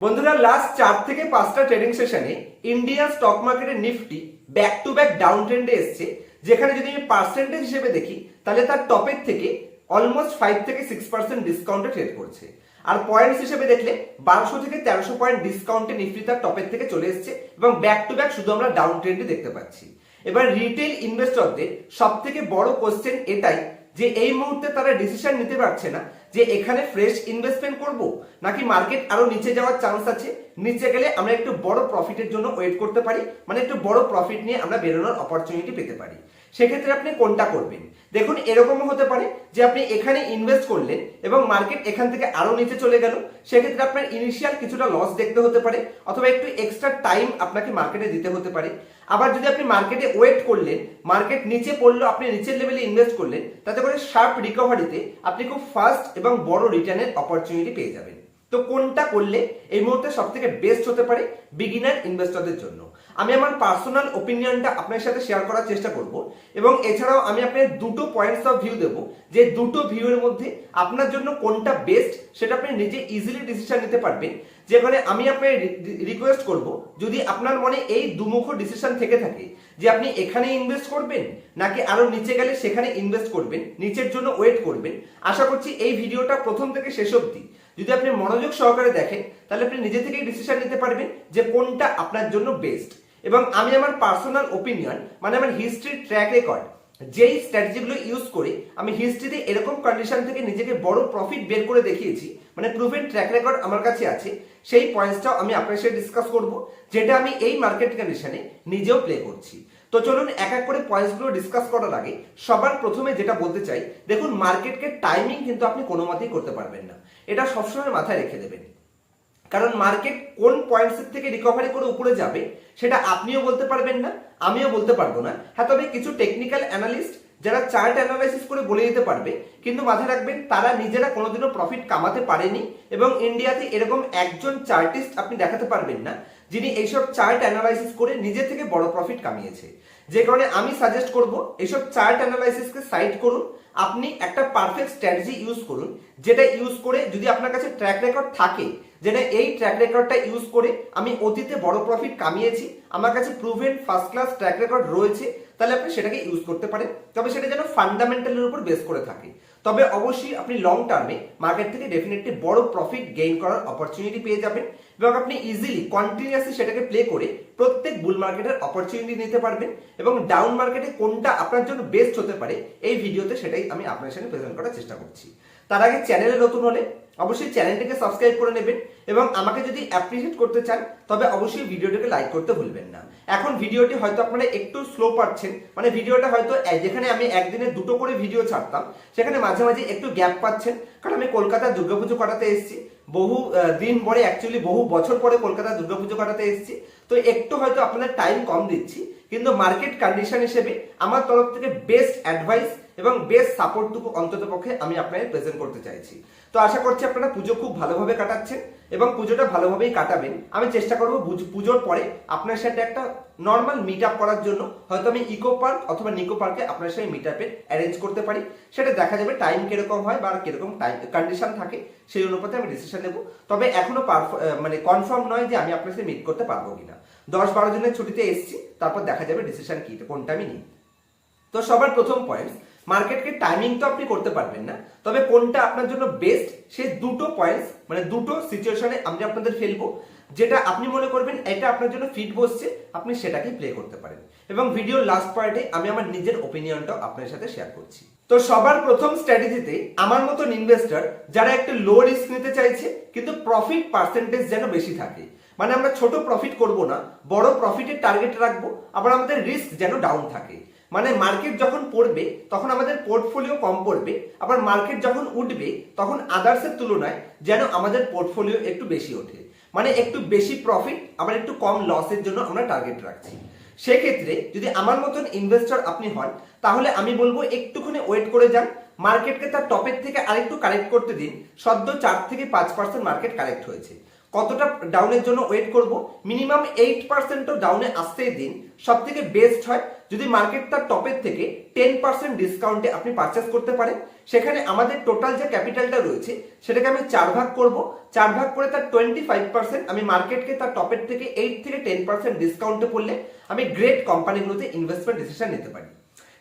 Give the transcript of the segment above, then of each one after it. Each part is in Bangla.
বন্ধুরা লাস্ট চার থেকে পাঁচটা ট্রেডিং সেশনে ইন্ডিয়ান স্টক মার্কেটের Nifty back to back down ট্রেন্ডে এসছে। যেখানে যদি আমি পার্সেন্টেজ হিসেবে দেখি, তাহলে তার টপের থেকে অলমোস্ট ফাইভ থেকে সিক্স পার্সেন্ট ডিসকাউন্টে ট্রেড করছে। আর পয়েন্টস হিসেবে দেখলে বারোশো থেকে তেরোশো পয়েন্ট ডিসকাউন্টে নিফটি তার টপের থেকে চলে এসছে এবং ব্যাক টু ব্যাক শুধু আমরা ডাউন ট্রেন্ডে দেখতে পাচ্ছি। এবার রিটেল ইনভেস্টরদের সব থেকে বড় কোশ্চেন এটাই যে এই মুহূর্তে তারা ডিসিশন নিতে পারছে না যে এখানে ফ্রেশ ইনভেস্টমেন্ট করব? নাকি মার্কেট আরও নিচে যাওয়ার চান্স আছে? নিচে গেলে আমরা একটু বড় প্রফিটের জন্য ওয়েট করতে পারি মানে একটু বড় প্রফিট নিয়ে আমরা বেরোনোর অপরচুনিটি পেতে পারি। সেক্ষেত্রে আপনি কোনটা করবেন? দেখুন, এরকমও হতে পারে যে আপনি এখানে ইনভেস্ট করলেন এবং মার্কেট এখান থেকে আরও নিচে চলে গেল। সেক্ষেত্রে আপনার ইনিশিয়াল কিছুটা লস দেখতে হতে পারে অথবা একটু এক্সট্রা টাইম আপনাকে মার্কেটে দিতে হতে পারে। আবার যদি আপনি মার্কেটে ওয়েট করলেন মার্কেট নিচে পড়ল, আপনি নিচের লেভেলে ইনভেস্ট করলেন, তাতে করে শার্প রিকভারিতে আপনি খুব ফাস্ট এবং বড় রিটার্নের অপরচুনিটি পেয়ে যাবেন। তো কোনটা করলে এই মুহূর্তে সব থেকে বেস্ট হতে পারে? বিগিনার ইনভেস্টরদের জন্য। আমি আমার পার্সোনাল ওপিনিয়নটা আপনার সাথে শেয়ার করার চেষ্টা করব এবং এছাড়াও আমি আপনার দুটো পয়েন্টস অফ ভিউ দেবো যে দুটো ভিউয়ের মধ্যে আপনার জন্য কোনটা বেস্ট সেটা আপনি নিজে ইজিলি ডিসিশন নিতে পারবেন। যেখানে আমি আপনার রিকোয়েস্ট করব, যদি আপনার মনে এই দুমুখ ডিসিশন থেকে থাকে যে আপনি এখানে ইনভেস্ট করবেন নাকি আরও নিচে গেলে সেখানে ইনভেস্ট করবেন, নিচের জন্য ওয়েট করবেন, আশা করছি এই ভিডিওটা প্রথম থেকে শেষ অবধি। যদি আপনি মনোযোগ সহকারে দেখেন, তাহলে আপনি নিজে থেকেই ডিসিশন নিতে পারবেন যে কোনটা আপনার জন্য বেস্ট এবং আমি আমার পার্সোনাল ওপিনিয়ন মানে আমার হিস্ট্রি ট্র্যাক রেকর্ড যেই স্ট্র্যাটেজিগুলো ইউজ করে, আমি হিস্ট্রিতে এরকম কন্ডিশন থেকে নিজেকে বড় প্রফিট বের করে দেখিয়েছি মানে প্রুভেন ট্র্যাক রেকর্ড আমার কাছে আছে, সেই পয়েন্টসটাও আমি আপনার সাথে ডিসকাস করব, যেটা আমি এই মার্কেট কন্ডিশনে নিজেও প্লে করছি। তো চলুন এক এক করে পয়েন্টসগুলো ডিসকাস করার আগে, সবার প্রথমে যেটা বলতে চাই, দেখুন মার্কেটকে টাইমিং কিন্তু আপনি কোনো মতেই করতে পারবেন না। এটা সবসময় মাথায় রেখে দেবেন। কারণ মার্কেট কোন পয়েন্টস থেকে রিকভারি করে উপরে যাবে, সেটা আপনিও বলতে পারবেন না, আমিও বলতে পারব না। হ্যাঁ তবে কিছু টেকনিক্যাল অ্যানালিস্ট যারা চার্ট অ্যানালাইসিস করে বলে দিতে পারবে, কিন্তু মাথায় রাখবেন তারা নিজেরা কোনোদিনও প্রফিট কামাতে পারেনি এবং ইন্ডিয়াতে এরকম একজন চার্টিস্ট আপনি দেখাতে পারবেন না, যিনি এইসব চার্ট অ্যানালাইসিস করে নিজে থেকে বড় প্রফিট কামিয়েছে। যে কারণে আমি সাজেস্ট করব এইসব চার্ট অ্যানালাইসিসকে সাইড করুন। আপনি একটা পারফেক্ট স্ট্র্যাটেজি ইউজ করুন, যেটা ইউজ করে যদি আপনার কাছে ট্র্যাক রেকর্ড থাকে, যেটা এই ট্র্যাক রেকর্ডটা ইউজ করে আমি অতীতে বড় প্রফিট কামিয়েছি, আমার কাছে proven first class track record রয়েছে, তাহলে আপনি সেটাকে ইউজ করতে পারেন। তবে সেটা যেন ফান্ডামেন্টালের উপর বেস করে থাকে। তবে অবশ্যই আপনি লং টার্মে মার্কেট থেকে ডেফিনেটলি বড় প্রফিট গেইন করার অপরচুনিটি পেয়ে যাবেন। এবং আপনি ইজিলি কন্টিনিউয়াসলি সেটাকে প্লে করে প্রত্যেক বুল মার্কেটের অপরচুনিটি নিতে পারবেন এবং ডাউন মার্কেটে কোনটা আপনার জন্য বেস্ট হতে পারে এই ভিডিওতে সেটাই আমি আপনার সামনে প্রেজেন্ট করার চেষ্টা করছি। তার আগে চ্যানেলে নতুন হলে অবশ্যই চ্যানেলটিকে সাবস্ক্রাইব করে নেবেন এবং আমাকে যদি অ্যাপ্রিসিয়েট করতে চান, তবে অবশ্যই ভিডিওটিকে লাইক করতে ভুলবেন না। এখন ভিডিওটি হয়তো আপনারা একটু স্লো পাচ্ছেন মানে ভিডিওটা হয়তো যেখানে আমি একদিনে দুটো করে ভিডিও ছাড়তাম, সেখানে মাঝে মাঝে একটু গ্যাপ পাচ্ছেন, কারণ আমি কলকাতার দুর্গাপুজো করাতে এসেছি। বহু দিন পরে অ্যাকচুয়ালি বহু বছর পরে কলকাতা দুর্গাপুজো কাটাতে এসেছি। তো একটু হয়তো আপনাদের টাইম কম দিচ্ছি। কিন্তু মার্কেট কন্ডিশন হিসেবে আমার তরফ থেকে বেস্ট অ্যাডভাইস এবং বেস্ট সাপোর্টটুকু অন্তত পক্ষে আমি আপনাদের প্রেজেন্ট করতে চাইছি। তো আশা করছি আপনারা পুজো খুব ভালোভাবে কাটাচ্ছেন এবং পুজোটা ভালোভাবেই কাটাবেন। আমি চেষ্টা করব পুজোর পরে আপনার সাথে একটা নর্মাল মিট আপ করার জন্য হয়তো আমি ইকো পার্ক অথবা নিকো পার্কে আপনার সাথে মিট আপের অ্যারেঞ্জ করতে পারি। সেটা দেখা যাবে টাইম কীরকম হয় বা কীরকম টাইম কন্ডিশন থাকে, সেই অনুপাতে আমি ডিসিশন নেব। তবে এখনও মানে কনফার্ম নয় যে আমি আপনার সাথে মিট করতে পারব কিনা। দশ বারো দিনের ছুটিতে এসেছি, তারপর দেখা যাবে ডিসিশন কি কোনটা আমি নিই। তো সবার প্রথম পয়েন্ট মার্কেটকে টাইমিং তো আপনি করতে পারবেন না, তবে কোনটা আপনার জন্য বেস্ট সে দুটো পয়েন্টস মানে দুটো সিচুয়েশনে আমি আপনাদের ফেলব যেটা আপনি মনে করবেন এটা আপনার জন্য ফিট বসছে, আপনি সেটাকে প্লে করতে পারেন। এবং ভিডিওর লাস্ট পার্টে আমি আমার নিজের ওপিনিয়নটাও আপনার সাথে শেয়ার করছি। তো সবার প্রথম স্ট্র্যাটেজিতে আমার মতন ইনভেস্টর যারা একটা লো রিস্ক নিতে চাইছে, কিন্তু প্রফিট পার্সেন্টেজ যেন বেশি থাকে মানে আমরা ছোট প্রফিট করব না, বড় প্রফিটের টার্গেট রাখব, আবার আমাদের রিস্ক যেন ডাউন থাকে। মানে মার্কেট যখন পড়বে, তখন আমাদের পোর্টফোলিও কম পড়বে, আবার মার্কেট যখন উঠবে, তখন আদার্সের তুলনায় যেন আমাদের পোর্টফোলিও একটু বেশি ওঠে। মানে একটু বেশি প্রফিট আবার একটু কম লসের জন্য আমরা টার্গেট রাখছি। সেক্ষেত্রে যদি আমার মতন ইনভেস্টর আপনি হন, তাহলে আমি বলব একটুখানি ওয়েট করে যান মার্কেটকে তার টপের থেকে আরেকটু কারেক্ট করতে দিন। সদ্য চার থেকে পাঁচ পার্সেন্ট মার্কেট কারেক্ট হয়েছে। কতটা ডাউনের জন্য ওয়েট করব? মিনিমাম এইট পার্সেন্টও ডাউনে আসতেই দিন। সব থেকে বেস্ট হয় যদি মার্কেট তার টপের থেকে টেন পার্সেন্ট ডিসকাউন্টে আপনি পারচেস করতে পারেন। সেখানে আমাদের টোটাল যে ক্যাপিটালটা রয়েছে, সেটাকে আমি চার ভাগ করব। চার ভাগ করে তার টোয়েন্টি ফাইভ পার্সেন্ট আমি মার্কেটকে তার টপের থেকে এইট থেকে টেন পার্সেন্ট ডিসকাউন্টে পড়লে আমি গ্রেট কোম্পানিগুলোতে ইনভেস্টমেন্ট ডিসিশন নিতে পারি।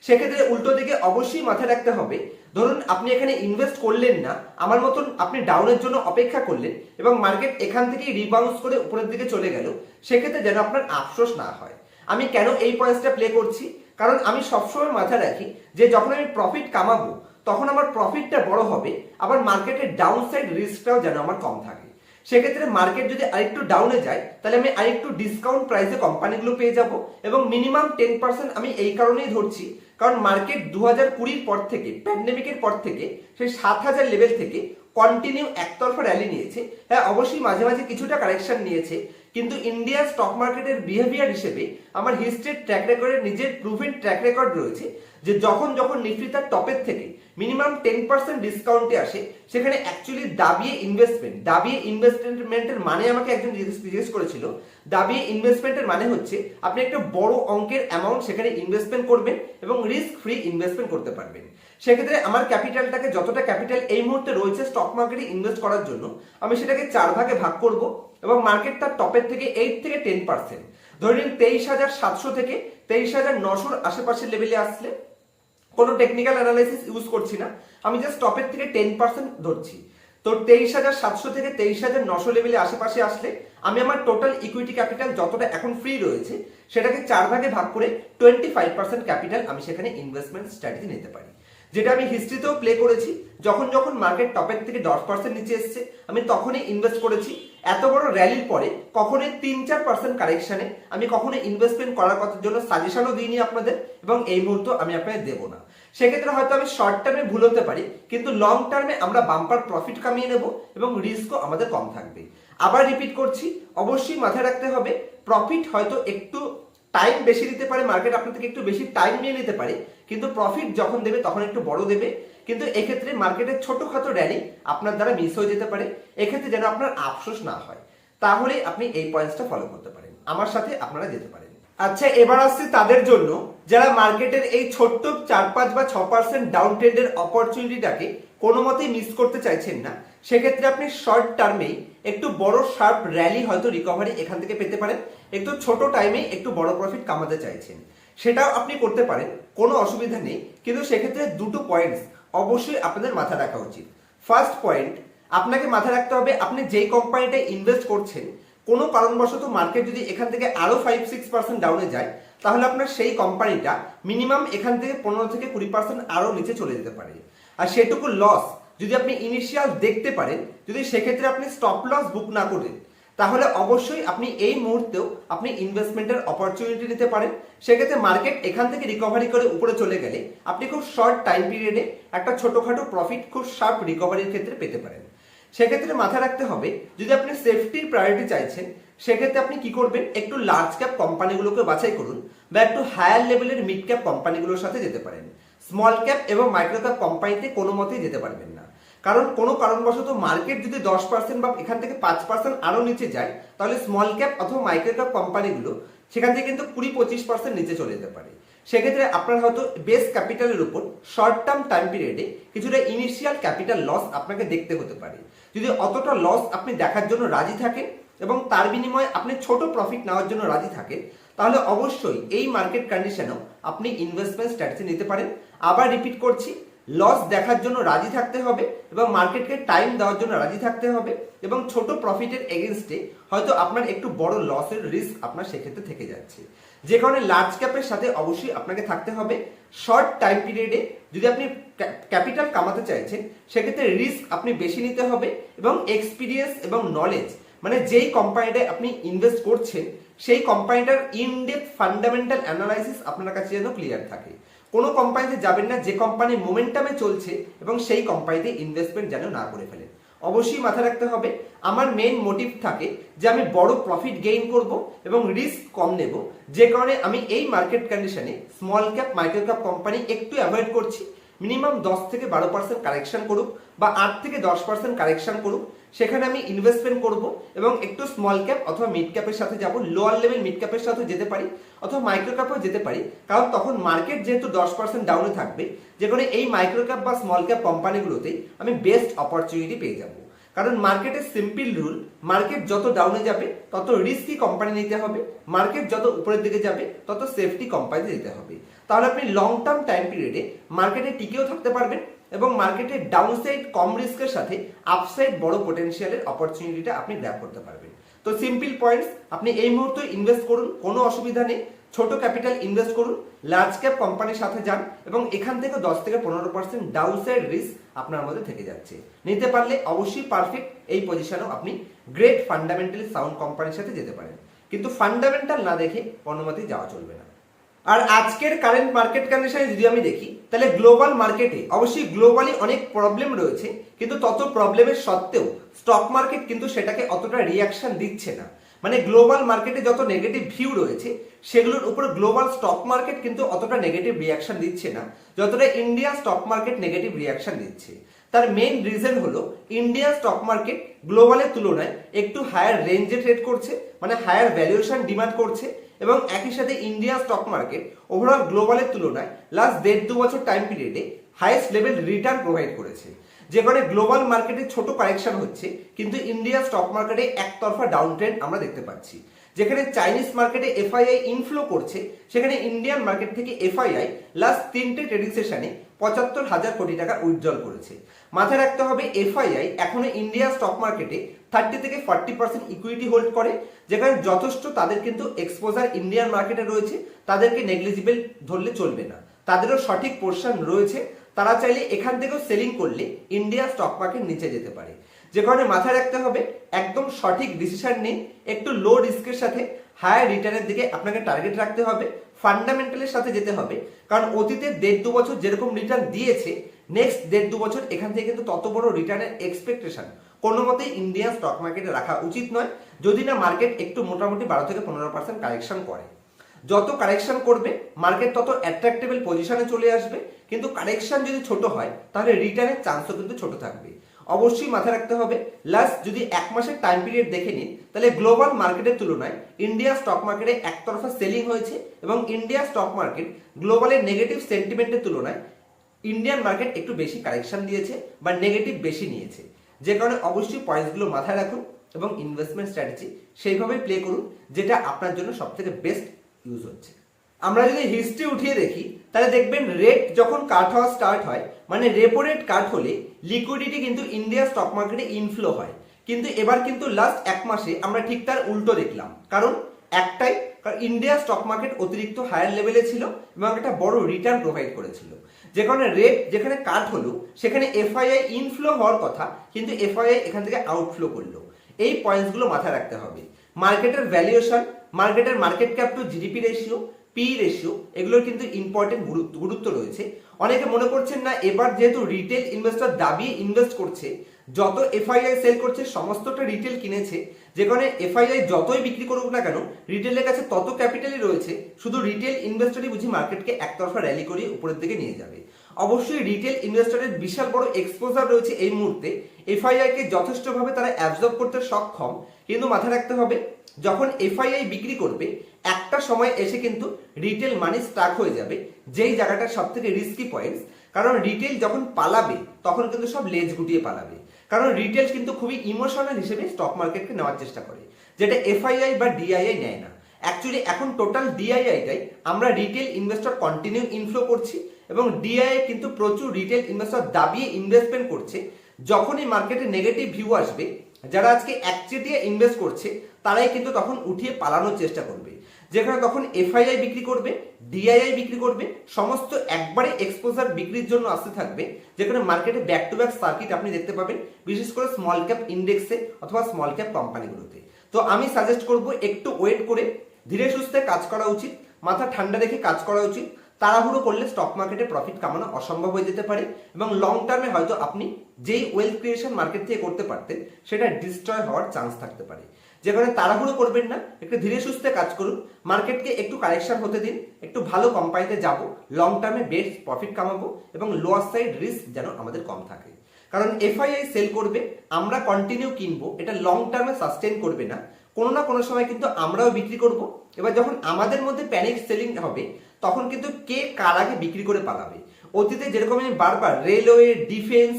সেক্ষেত্রে উল্টো দিকে অবশ্যই মাথায় রাখতে হবে ধরুন আপনি এখানে ইনভেস্ট করলেন না, আমার মতন আপনি ডাউনের জন্য অপেক্ষা করলেন এবং মার্কেট এখান থেকে রিবাউন্স করে উপরের দিকে চলে গেল, সেক্ষেত্রে যেন আপনার আফসোস না হয়। আমি কেন এই পয়েন্টটা প্লে করছি? কারণ আমি সবসময় মাথায় রাখি যে যখন আমি প্রফিট কামাবো, তখন আমার প্রফিটটা বড় হবে, আবার মার্কেটের ডাউন সাইড রিস্কটাও যেন আমার কম থাকে। সেক্ষেত্রে মার্কেট যদি আরেকটু ডাউনে যায়, তাহলে আমি আরেকটু ডিসকাউন্ট প্রাইসে কোম্পানিগুলো পেয়ে যাব এবং মিনিমাম টেন পার্সেন্ট আমি এই কারণেই ধরছি। কারণ মার্কেট দু হাজার কুড়ির পর থেকে প্যান্ডেমিকের পর থেকে, সেই সাত হাজার লেভেল থেকে কন্টিনিউ একতরফা র্যালি নিয়েছে। হ্যাঁ অবশ্যই মাঝে মাঝে কিছুটা কারেকশন নিয়েছে, কিন্তু ইন্ডিয়া স্টক মার্কেটের বিহেভিয়ার হিসেবে আমার হিস্ট্রির ট্র্যাক রেকর্ডের নিজের প্রুভেন ট্র্যাক রেকর্ড রয়েছে যে যখন যখন নিফটি তার টপের থেকে মিনিমাম টেন পার্সেন্ট ডিসকাউন্টে আসে, সেখানে অ্যাকচুয়ালি দাবিয়ে ইনভেস্টমেন্ট দাবিয়ে ইনভেস্টমেন্টের মানে আমাকে একজন জিজ্ঞেস করেছিল দাবিয়ে ইনভেস্টমেন্টের মানে হচ্ছে আপনি একটা বড় অঙ্কের অ্যামাউন্ট সেখানে ইনভেস্টমেন্ট করবেন এবং রিস্ক ফ্রি ইনভেস্টমেন্ট করতে পারবেন। সেক্ষেত্রে আমার ক্যাপিটালটাকে যতটা ক্যাপিটাল এই মুহূর্তে রয়েছে স্টক মার্কেটে ইনভেস্ট করার জন্য, আমি সেটাকে চার ভাগে ভাগ করব এবং মার্কেট তার টপের থেকে এইট থেকে টেন পার্সেন্ট ধরে নিন তেইশ হাজার সাতশো থেকে তেইশ হাজার নশোর আশেপাশের লেভেলে আসলে কোনো টেকনিক্যাল অ্যানালাইসিস ইউজ করছি না। আমি জাস্ট টপের থেকে টেন পার্সেন্ট ধরছি। তো তেইশ হাজার সাতশো থেকে তেইশ হাজার নশো লেভেলে আশেপাশে আসলে আমি আমার টোটাল ইকুইটি ক্যাপিটাল যতটা এখন ফ্রি রয়েছে, সেটাকে চার ভাগে ভাগ করে টোয়েন্টি ফাইভ পার্সেন্ট ক্যাপিটাল আমি সেখানে ইনভেস্টমেন্ট স্ট্র্যাটেজি নিতে পারি। যেটা আমি হিস্ট্রিতেও প্লে করেছি, যখন যখন মার্কেট টপের থেকে দশ পার্সেন্ট নিচে এসছে, আমি তখনই ইনভেস্ট করেছি এত বড় র্যালির পরে কখনো তিন চার পার্সেন্ট কারেকশনে আমি কখনো ইনভেস্টমেন্ট করার কথার জন্য সাজেশনও দিইনি আপনাদের এবং এই মুহূর্তে আমি আপনাদের দেবো না। সেক্ষেত্রে হয়তো আমি শর্ট টার্মে ভুল হতে পারি, কিন্তু লং টার্মে আমরা বাম্পার প্রফিট কামিয়ে নেব এবং রিস্কও আমাদের কম থাকবে। আবার রিপিট করছি, অবশ্যই মাথায় রাখতে হবে প্রফিট হয়তো একটু টাইম বেশি দিতে পারে মার্কেট আপনার থেকে একটু বেশি টাইম নিয়ে নিতে পারে। কিন্তু প্রফিট যখন দেবে, তখন একটু বড় দেবে। কিন্তু এক্ষেত্রে মার্কেটের ছোটখাটো র্যালি আপনার দ্বারা মিস হয়ে যেতে পারে। এক্ষেত্রে যেন আপনার আফসোস না হয়। তাহলে আপনি এই পয়েন্টসটা ফলো করতে পারেন। আমার সাথে আপনারা যেতে পারেন। আচ্ছা এবার আসছে তাদের জন্য। যারা মার্কেটের এই ছোট্ট চার পাঁচ বা ছ পার্সেন্ট ডাউন ট্রেন্ডের অপরচুনিটিটাকে কোনো মতেই মিস করতে চাইছেন না সেক্ষেত্রে আপনি শর্ট টার্মেই একটু বড় শার্প র্যালি হয়তো রিকভারি এখান থেকে পেতে পারেন। একটু ছোট টাইমে একটু বড় প্রফিট কামাতে চাইছেন। সেটাও আপনি করতে পারেন, কোনো অসুবিধা নেই। কিন্তু সেক্ষেত্রে দুটো পয়েন্টস অবশ্যই আপনাদের মাথায় রাখা উচিত। ফার্স্ট পয়েন্ট আপনাকে মাথায় রাখতে হবে, আপনি যেই কোম্পানিটায় ইনভেস্ট করছেন, কোনো কারণবশত মার্কেট যদি এখান থেকে আরও ফাইভ সিক্স পার্সেন্ট ডাউনে যায়, তাহলে আপনার সেই কোম্পানিটা মিনিমাম এখান থেকে পনেরো থেকে কুড়ি পার্সেন্ট আরও নিচে চলে যেতে পারে। আর সেটুকু লস যদি আপনি ইনিশিয়াল দেখতে পারেন, যদি সেক্ষেত্রে আপনি স্টপ লস বুক না করেন, তাহলে অবশ্যই আপনি এই মুহূর্তেও আপনি ইনভেস্টমেন্টের অপরচুনিটি নিতে পারেন। সেক্ষেত্রে মার্কেট এখান থেকে রিকভারি করে উপরে চলে গেলে আপনি খুব শর্ট টাইম পিরিয়ডে একটা ছোটখাটো প্রফিট খুব শার্প রিকভারির ক্ষেত্রে পেতে পারেন। সেক্ষেত্রে মাথায় রাখতে হবে, যদি আপনি সেফটির প্রায়োরিটি চাইছেন, সেক্ষেত্রে আপনি কি করবেন, একটু লার্জ ক্যাপ কোম্পানিগুলোকে বাছাই করুন বা একটু হায়ার লেভেলের মিড ক্যাপ কোম্পানিগুলোর সাথে যেতে পারেন। স্মল ক্যাপ এবং মাইক্রো ক্যাপ কোম্পানিতে কোনো মতেই যেতে পারবেন না। কারণ কোনো কারণবশত মার্কেট যদি দশ পার্সেন্ট বা এখান থেকে পাঁচ পার্সেন্ট আরও নিচে যায়, তাহলে স্মল ক্যাপ অথবা মাইক্রো ক্যাপ কোম্পানিগুলো সেখান থেকে কিন্তু কুড়ি পঁচিশ পার্সেন্ট নিচে চলে যেতে পারে। সেক্ষেত্রে আপনার হয়তো বেস ক্যাপিটালের উপর শর্ট টার্ম টাইম পিরিয়ডে কিছুটা ইনিশিয়াল ক্যাপিটাল লস আপনাকে দেখতে হতে পারে। যদি অতটা লস আপনি দেখার জন্য রাজি থাকেন এবং তার বিনিময়ে আপনি ছোট প্রফিট নেওয়ার জন্য রাজি থাকেন, তাহলে অবশ্যই এই মার্কেট কন্ডিশনেও আপনি ইনভেস্টমেন্ট স্ট্র্যাটেজি নিতে পারেন। আবার রিপিট করছি লস দেখার জন্য রাজি থাকতে হবে এবং মার্কেটকে টাইম দেওয়ার জন্য রাজি থাকতে হবে এবং ছোট প্রফিটের এগেনস্টে হয়তো আপনার একটু বড় লসের রিস্ক আপনার সেক্ষেত্রে থেকে যাচ্ছে। যে কারণে লার্জ ক্যাপের সাথে অবশ্যই আপনাকে থাকতে হবে। শর্ট টাইম পিরিয়ডে যদি আপনি ক্যাপিটাল কামাতে চাইছেন, সেক্ষেত্রে রিস্ক আপনি বেশি নিতে হবে এবং এক্সপিরিয়েন্স এবং নলেজ মানে যেই কোম্পানিটায় আপনি ইনভেস্ট করছেন, সেই কোম্পানিটার ইনডেপ ফান্ডামেন্টাল অ্যানালাইসিস আপনার কাছে যেন ক্লিয়ার থাকে। কোনো কোম্পানিতে যাবেন না, যে কোম্পানি মোমেন্টামে চলছে এবং সেই কোম্পানিতে ইনভেস্টমেন্ট যেন না করে ফেলেন অবশ্যই মাথায় রাখতে হবে, আমার মেন মোটিভ থাকে যে আমি বড় প্রফিট গেইন করব এবং রিস্ক কম নেব। যে কারণে আমি এই মার্কেট কন্ডিশনে small cap micro cap company একটু অ্যাভয়েড করছি। মিনিমাম দশ থেকে বারো পার্সেন্ট কারেকশন করুক বা আট থেকে দশ পার্সেন্ট কারেকশন করুক, সেখানে আমি ইনভেস্টমেন্ট করব এবং একটু স্মল ক্যাপ অথবা মিড ক্যাপের সাথে যাব লোয়ার লেভেল মিড ক্যাপের সাথে যেতে পারি অথবা মাইক্রো ক্যাপেও যেতে পারি। কারণ তখন মার্কেট যেহেতু দশ পার্সেন্ট ডাউনে থাকবে, যে কোনো এই মাইক্রো ক্যাপ বা স্মল ক্যাপ কোম্পানিগুলোতেই আমি বেস্ট অপরচুনিটি পেয়ে যাব। কারণ মার্কেটের সিম্পল রুল মার্কেট যত ডাউনে যাবে, তত রিস্কি কোম্পানি নিতে হবে মার্কেট যত উপরের দিকে যাবে, তত সেফটি কোম্পানি নিতে হবে। তাহলে আপনি লং টার্ম টাইম পিরিয়ডে মার্কেটে টিকেও থাকতে পারবেন এবং মার্কেটে ডাউনসাইড কম রিস্কের সাথে আপসাইড বড় পোটেনশিয়ালের অপরচুনিটিটা আপনি গ্র্যাব করতে পারবেন। তো সিম্পল পয়েন্টস আপনি এই মুহূর্তে ইনভেস্ট করুন, কোনো অসুবিধা নেই। ছোট ক্যাপিটাল ইনভেস্ট করুন লার্জ ক্যাপ কোম্পানির সাথে যান এবং এখান থেকে দশ থেকে পনেরো পার্সেন্ট ডাউনসাইড রিস্ক আপনার মধ্যে থেকে যাচ্ছে। নিতে পারলে অবশ্যই পারফেক্ট এই পজিশনেও আপনি গ্রেট ফান্ডামেন্টালি সাউন্ড কোম্পানির সাথে যেতে পারেন। কিন্তু ফান্ডামেন্টাল না দেখে অনুমতি যাওয়া চলবে না। আর আজকের কারেন্ট মার্কেট কন্ডিশনে যদি আমি দেখি, তাহলে গ্লোবাল মার্কেটে অবশ্যই গ্লোবালি অনেক প্রবলেম রয়েছে, কিন্তু তত প্রবলেমের সত্ত্বেও স্টক মার্কেট কিন্তু সেটাকে অতটা রিয়াকশন দিচ্ছে না। মানে গ্লোবাল মার্কেটে যত নেগেটিভ ভিউ রয়েছে, সেগুলোর উপর গ্লোবাল স্টক মার্কেট কিন্তু অতটা নেগেটিভ রিয়াকশন দিচ্ছে না, যতটা India stock market negative reaction দিচ্ছে। তার মেইন রিজন হলো ইন্ডিয়া স্টক মার্কেট গ্লোবালের তুলনায় একটু হায়ার রেঞ্জে ট্রেড করছে মানে হায়ার ভ্যালুয়েশন ডিমান্ড করছে এবং একই সাথে ইন্ডিয়া স্টক মার্কেট ওভারঅল গ্লোবালের তুলনায় লাস্ট দেড় দু বছর টাইম পিরিয়ডে হাইয়েস্ট লেভেল রিটার্ন প্রোভাইড করেছে। যে কারণে গ্লোবাল মার্কেটে ছোট কারেকশন হচ্ছে, কিন্তু ইন্ডিয়া স্টক মার্কেটে একতরফা ডাউন ট্রেন্ড আমরা দেখতে পাচ্ছি। যেখানে চাইনিজ মার্কেটে এফআইআই ইনফ্লো করছে, সেখানে ইন্ডিয়ান মার্কেট থেকে এফআইআই লাস্ট তিনটে ট্রেডিং সেশনে পঁচাত্তর হাজার কোটি টাকা উজ্জ্বল করেছে। মাথায় রাখতে হবে এফআইআই এখনও ইন্ডিয়া স্টক মার্কেটে থার্টি থেকে ফর্টি পার্সেন্ট ইকুইটি হোল্ড করে, যেখানে যথেষ্ট তাদের কিন্তু এক্সপোজার ইন্ডিয়ান মার্কেটে রয়েছে, তাদেরকে নেগলিজিবল ধরলে চলবে না। তাদেরও সঠিক পোর্শন রয়েছে। তারা চাইলে এখান থেকেও সেলিং করলে ইন্ডিয়া স্টক মার্কেট নিচে যেতে পারে। যে কারণে মাথায় রাখতে হবে, একদম সঠিক ডিসিশন নিন একটু লো রিস্কের সাথে হায়ার রিটার্নের দিকে আপনাকে টার্গেট রাখতে হবে ফান্ডামেন্টালের সাথে যেতে হবে। কারণ অতীতে দেড় দু বছর যেরকম রিটার্ন দিয়েছে নেক্সট দেড় দু বছর এখান থেকে কিন্তু তত বড় রিটার্নের এক্সপেকটেশন কোনো মতেই ইন্ডিয়ান স্টক মার্কেটে রাখা উচিত নয়, যদি না মার্কেট একটু মোটামুটি বারো থেকে পনেরো পার্সেন্ট কারেকশন করে। যত কারেকশন করবে মার্কেট তত অ্যাট্রাক্টেবল পজিশনে চলে আসবে, কিন্তু কারেকশন যদি ছোট হয়, তাহলে রিটার্নের চান্সও কিন্তু ছোট থাকবে। অবশ্যই মাথায় রাখতে হবে লাস্ট যদি এক মাসের টাইম পিরিয়ড দেখে নিন, তাহলে গ্লোবাল মার্কেটের তুলনায় ইন্ডিয়া স্টক মার্কেটে একতরফা সেলিং হয়েছে এবং ইন্ডিয়া স্টক মার্কেট গ্লোবালের নেগেটিভ সেন্টিমেন্টের তুলনায় ইন্ডিয়ান মার্কেট একটু বেশি কারেকশন দিয়েছে বা নেগেটিভ বেশি নিয়েছে। যে কারণে অবশ্যই পয়েন্টসগুলো মাথায় রাখুন এবং ইনভেস্টমেন্ট স্ট্র্যাটেজি সেইভাবে প্লে করুন, যেটা আপনার জন্য সব থেকে বেস্ট ইউজ হচ্ছে। আমরা যদি হিস্ট্রি উঠিয়ে দেখি, তাহলে দেখবেন রেট যখন কাট হওয়া স্টার্ট হয় মানে রেপো রেট কাট হলে লিকুইডিটি কিন্তু ইন্ডিয়া স্টক মার্কেটে ইনফ্লো হয়। কিন্তু এবার কিন্তু লাস্ট এক মাসে আমরা ঠিক তার উল্টো দেখলাম। কারণ একটাই, কারণ ইন্ডিয়া স্টক মার্কেট অতিরিক্ত হায়ার লেভেলে ছিল এবং একটা বড় রিটার্ন প্রোভাইড করেছিল। যে রেড যেখানে কাট হলো, সেখানে এফআইআই ইনফ্লো হওয়ার কথা, কিন্তু এফআইআই এখান থেকে আউটফ্লো করল। এই পয়েন্টসগুলো মাথায় রাখতে হবে। মার্কেটের ভ্যালুয়েশন মার্কেটের market cap to GDP ratio P ratio এগুলোর কিন্তু ইম্পর্টেন্ট গুরুত্ব রয়েছে। অনেকে মনে করছেন না, এবার যেহেতু রিটেল ইনভেস্টর দাবি ইনভেস্ট করছে যত এফআইআই সেল করছে, সমস্তটা রিটেল কিনেছে যে কারণে এফআইআই যতই বিক্রি করুক না কেন রিটেলের কাছে তত ক্যাপিটালই রয়েছে। শুধু রিটেল ইনভেস্টরই বুঝি মার্কেটকে একতরফা র্যালি করিয়ে উপরের দিকে নিয়ে যাবে। অবশ্যই রিটেল ইনভেস্টরের বিশাল বড় এক্সপোজার রয়েছে এই মুহূর্তে। এফআইআই কে যথেষ্টভাবে তারা অ্যাবজর্ব করতে সক্ষম, কিন্তু মাথায় রাখতে হবে, যখন এফআইআই বিক্রি করবে, একটা সময় এসে কিন্তু রিটেল মানি স্টাক হয়ে যাবে, যেই জায়গাটা সব থেকে রিস্কি পয়েন্টস কারণ রিটেল যখন পালাবে, তখন কিন্তু সব লেজ গুটিয়ে পালাবে। কারণ রিটেল কিন্তু খুবই ইমোশনাল হিসেবে স্টক মার্কেটকে নেওয়ার চেষ্টা করে, যেটা এফআইআই বা ডিআইআই নেয় না। অ্যাকচুয়ালি এখন টোটাল ডিআইআইটাই আমরা রিটেল ইনভেস্টর কন্টিনিউ ইনফ্লো করছি এবং ডিআইআই কিন্তু প্রচুর রিটেল ইনভেস্টর দাবিয়ে ইনভেস্টমেন্ট করছে। যখনই মার্কেটে নেগেটিভ ভিউ আসবে, যারা আজকে একচেটিয়া ইনভেস্ট করছে, তারাই কিন্তু তখন উঠিয়ে পালানোর চেষ্টা করবে। যেখানে তখন এফআইআই বিক্রি করবে ডিআইআই বিক্রি করবে, সমস্ত একবারে এক্সপোজার বিক্রির জন্য আসতে থাকবে, যেখানে মার্কেটে ব্যাক টু ব্যাক সার্কিট আপনি দেখতে পাবেন, বিশেষ করে স্মল ক্যাপ ইন্ডেক্সে অথবা স্মল ক্যাপ কোম্পানিগুলোতে তো আমি সাজেস্ট করব একটু ওয়েট করে, ধীরে সুস্থে কাজ করা উচিত, মাথা ঠান্ডা রেখে কাজ করা উচিত তাড়াহুড়ো করলে স্টক মার্কেটে প্রফিট কামানো অসম্ভব হয়ে যেতে পারে এবং লং টার্মে হয়তো আপনি যেই ওয়েলথ ক্রিয়েশন মার্কেট থেকে করতে পারতেন, সেটা ডিস্ট্রয় হওয়ার চান্স থাকতে পারে। যেখানে তাড়াহুড়ো করবেন না, একটু ধীরে সুস্থে কাজ করুন মার্কেটকে একটু কারেকশন হতে দিন, একটু ভালো কোম্পানিতে যাব লং টার্মে বেস্ট প্রফিট কামাবো এবং লোয়ার সাইড রিস্ক যেন আমাদের কম থাকে। কারণ এফআইআই সেল করবে, আমরা কন্টিনিউ কিনবো, এটা লং টার্মে সাস্টেন করবে না। কোনো না কোনো সময় কিন্তু আমরাও বিক্রি করব। এবার যখন আমাদের মধ্যে প্যানিক সেলিং হবে তখন কিন্তু কে কার আগে বিক্রি করে পালাবে? অতীতে যেরকম আমি বারবার railway defence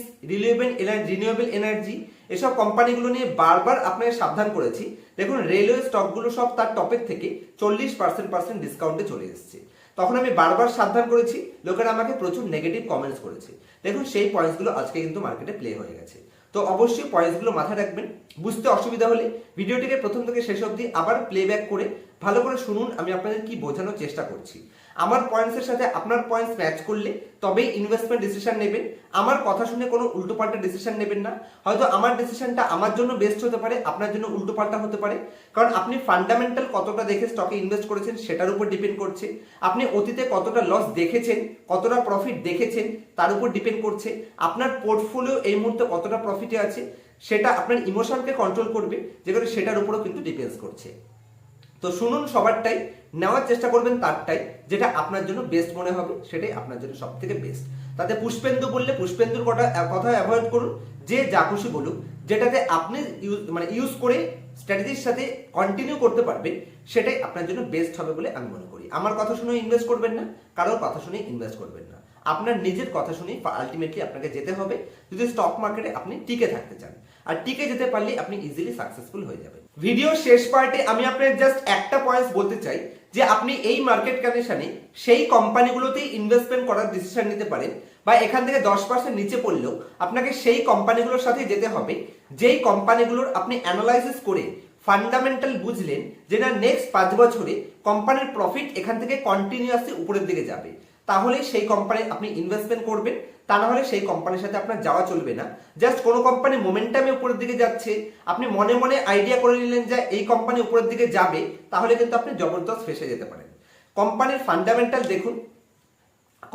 energy renewable energy এসব কোম্পানিগুলো নিয়ে বারবার আপনাকে সাবধান করেছি। দেখুন রেলওয়ে স্টকগুলো সব তার টপের থেকে চল্লিশ পার্সেন্ট পার্সেন্ট ডিসকাউন্টে চলে এসেছে। তখন আমি বারবার সাবধান করেছি, লোকেরা আমাকে প্রচুর নেগেটিভ কমেন্টস করেছে। দেখুন, সেই পয়েন্টসগুলো আজকে কিন্তু মার্কেটে প্লে হয়ে গেছে। তো অবশ্যই পয়েন্টসগুলো মাথায় রাখবেন। বুঝতে অসুবিধা হলে ভিডিওটিকে প্রথম থেকে শেষ অবধি আবার প্লেব্যাক করে ভালো করে শুনুন, আমি আপনাদের কি বোঝানোর চেষ্টা করছি। আমার পয়েন্টসের সাথে আপনার পয়েন্টস ম্যাচ করলে তবেই ইনভেস্টমেন্ট ডিসিশন নেবেন। আমার কথা শুনে কোনো উল্টোপাল্টা ডিসিশন নেবেন না। হয়তো আমার ডিসিশনটা আমার জন্য বেস্ট হতে পারে, আপনার জন্য উল্টোপাল্টা হতে পারে। কারণ আপনি ফান্ডামেন্টাল কতটা দেখে স্টকে ইনভেস্ট করেছেন সেটার উপর ডিপেন্ড করছে। আপনি অতীতে কতটা লস দেখেছেন, কতটা প্রফিট দেখেছেন, তার উপর ডিপেন্ড করছে। আপনার পোর্টফোলিও এই মুহূর্তে কতটা প্রফিটে আছে, সেটা আপনার ইমোশনকে কন্ট্রোল করবে যেগুলো সেটার উপরও কিন্তু ডিপেন্ডস করছে। তো শুনুন সবারটাই, নেওয়ার চেষ্টা করবেন তারটাই, যেটা আপনার জন্য বেস্ট মনে হবে, সেটাই আপনার জন্য সব থেকে বেস্ট তাতে পুষ্পেন্দু বললে পুষ্পেন্দুর কথা কথা অ্যাভয়েড করুন, যে যা খুশি বলুক, যেটাতে আপনি ইউজ মানে ইউজ করে স্ট্র্যাটেজির সাথে কন্টিনিউ করতে পারবেন, সেটাই আপনার জন্য বেস্ট হবে বলে আমি মনে করি। আমার কথা শুনে ইনভেস্ট করবেন না, কারোর কথা শুনে ইনভেস্ট করবেন না। আপনার নিজের কথা শুনেই আলটিমেটলি আপনাকে যেতে হবে, যদি স্টক মার্কেটে আপনি টিকে থাকতে চান। আর টিকে যেতে পারলে আপনি ইজিলি সাকসেসফুল হয়ে যাবেন। ভিডিও শেষ পার্টে আমি আপনাকে জাস্ট একটা পয়েন্টস বলতে চাই, যে আপনি এই মার্কেট কন্ডিশনে সেই কোম্পানিগুলোতেই ইনভেস্টমেন্ট করার ডিসিশন নিতে পারেন বা এখান থেকে দশ পার্সেন্ট নিচে পড়লেও আপনাকে সেই কোম্পানিগুলোর সাথে যেতে হবে। যেই কোম্পানিগুলোর আপনি অ্যানালাইসিস করে ফান্ডামেন্টাল বুঝলেন যে না নেক্সট পাঁচ বছরে কোম্পানির প্রফিট এখান থেকে কন্টিনিউয়াসলি উপরের দিকে যাবে। তাহলে সেই কোম্পানি আপনি ইনভেস্টমেন্ট করবেন তা না হলে সেই কোম্পানির সাথে আপনার যাওয়া চলবে না। জাস্ট কোনো কোম্পানি মোমেন্টামে উপরের দিকে যাচ্ছে, আপনি মনে মনে আইডিয়া করে নিলেন যে এই কোম্পানি উপরের দিকে যাবে, তাহলে কিন্তু আপনি জবরদস্ত ফেসে যেতে পারেন। কোম্পানির ফান্ডামেন্টাল দেখুন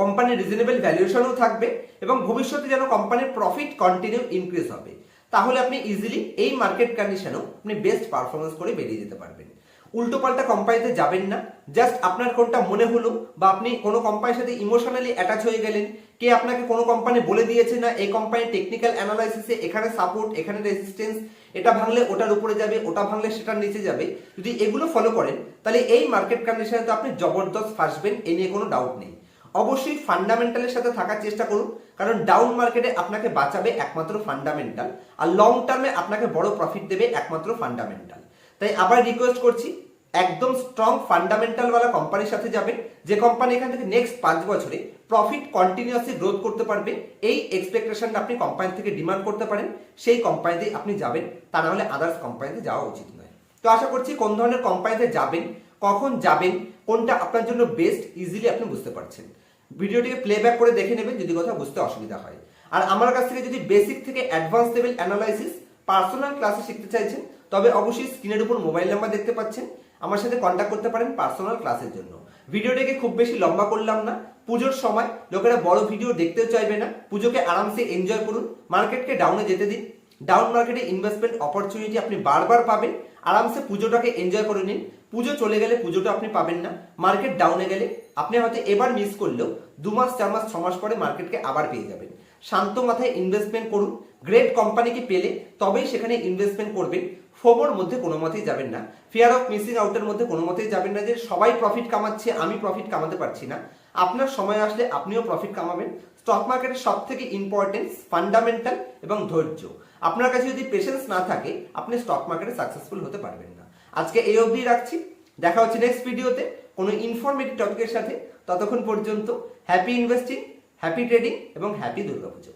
কোম্পানির রিজনেবল ভ্যালুয়েশনও থাকবে এবং ভবিষ্যতে যেন কোম্পানির প্রফিট কন্টিনিউ ইনক্রিজ হবে। তাহলে আপনি ইজিলি এই মার্কেট কন্ডিশনেও আপনি বেস্ট পারফরমেন্স করে বেরিয়ে যেতে পারবেন। উল্টোপাল্টা কোম্পানিতে যাবেন না। জাস্ট আপনার কোনটা মনে হলো বা আপনি কোনো কোম্পানির সাথে ইমোশনালি অ্যাটাচ হয়ে গেলেন, কে আপনাকে কোনো কোম্পানি বলে দিয়েছে না, এই কোম্পানির টেকনিক্যাল অ্যানালাইসিসে এখানে সাপোর্ট এখানে রেজিস্ট্যান্স এটা ভাঙলে ওটার উপরে যাবে, ওটা ভাঙলে সেটার নিচে যাবে। যদি এগুলো ফলো করেন, তাহলে এই মার্কেট কন্ডিশনে তো আপনি জবরদস্ত ফাঁসবেন, এ নিয়ে কোনো ডাউট নেই। অবশ্যই ফান্ডামেন্টালের সাথে থাকার চেষ্টা করুন, কারণ ডাউন মার্কেটে আপনাকে বাঁচাবে একমাত্র ফান্ডামেন্টাল আর লং টার্মে আপনাকে বড় প্রফিট দেবে একমাত্র ফান্ডামেন্টাল তাই আবার রিকোয়েস্ট করছি একদম স্ট্রং ফান্ডামেন্টাল ওয়ালা কোম্পানির সাথে যাবেন যে কোম্পানি এখান থেকে নেক্সট পাঁচ বছরে প্রফিট কন্টিনিউয়াসলি গ্রোথ করতে পারবে, এই এক্সপেকটেশনটা আপনি কোম্পানি থেকে ডিমান্ড করতে পারেন, সেই কোম্পানিতেই আপনি যাবেন। তা না হলে আদার্স কোম্পানিতে যাওয়া উচিত নয়। তো আশা করছি কোন ধরনের কোম্পানিতে যাবেন, কখন যাবেন, কোনটা আপনার জন্য বেস্ট ইজিলি আপনি বুঝতে পারছেন। ভিডিওটিকে প্লেব্যাক করে দেখে নেবেন, যদি কোথাও বুঝতে অসুবিধা হয়। আর আমার কাছ থেকে যদি বেসিক থেকে অ্যাডভান্স লেভেল অ্যানালাইসিস পার্সোনাল ক্লাসে শিখতে চাইছেন, তবে অবশ্যই স্ক্রিনের উপর মোবাইল নাম্বার দেখতে পাচ্ছেন। আমার সাথে কন্ট্যাক্ট করতে পারেন পার্সোনাল ক্লাসের জন্য। ভিডিওটাকে খুব বেশি লম্বা করলাম না। পুজোর সময় লোকেরা বড় ভিডিও দেখতেও চাইবে না। পুজোকে আরামসে এনজয় করুন। মার্কেটকে ডাউনে যেতে দিন। ডাউন মার্কেটে ইনভেস্টমেন্ট অপরচুনিটি আপনি বারবার পাবেন। আরামসে পুজোটাকে এনজয় করে নিন। পুজো চলে গেলে পুজোটা আপনি পাবেন না। মার্কেট ডাউনে গেলে আপনি হয়তো এবার মিস করলেও দু মাস, চার মাস, ছ মাস পরে মার্কেটকে আবার পেয়ে যাবেন। শান্ত মাথায় ইনভেস্টমেন্ট করুন। গ্রেট কোম্পানিকে পেলে তবেই সেখানে ইনভেস্টমেন্ট করবেন। ফোবোর মধ্যে কোনো মতেই যাবেন না। ফিয়ার অফ মিসিং আউটের মধ্যে কোনো মতেই যাবেন না যে সবাই প্রফিট কামাচ্ছে, আমি প্রফিট কামাতে পারছি না। আপনার সময় আসলে আপনিও প্রফিট কামাবেন। স্টক মার্কেটের সব থেকে ইম্পর্টেন্স ফান্ডামেন্টাল এবং ধৈর্য। আপনার কাছে যদি পেশেন্স না থাকে, আপনি স্টক মার্কেটে সাকসেসফুল হতে পারবেন না। আজকে এই অবধি রাখছি। দেখা হচ্ছে নেক্সট ভিডিওতে কোনো ইনফরমেটিভ টপিকের সাথে। ততক্ষণ পর্যন্ত হ্যাপি ইনভেস্টিং হ্যাপি ট্রেডিং এবং হ্যাপি দুর্গাপুজো।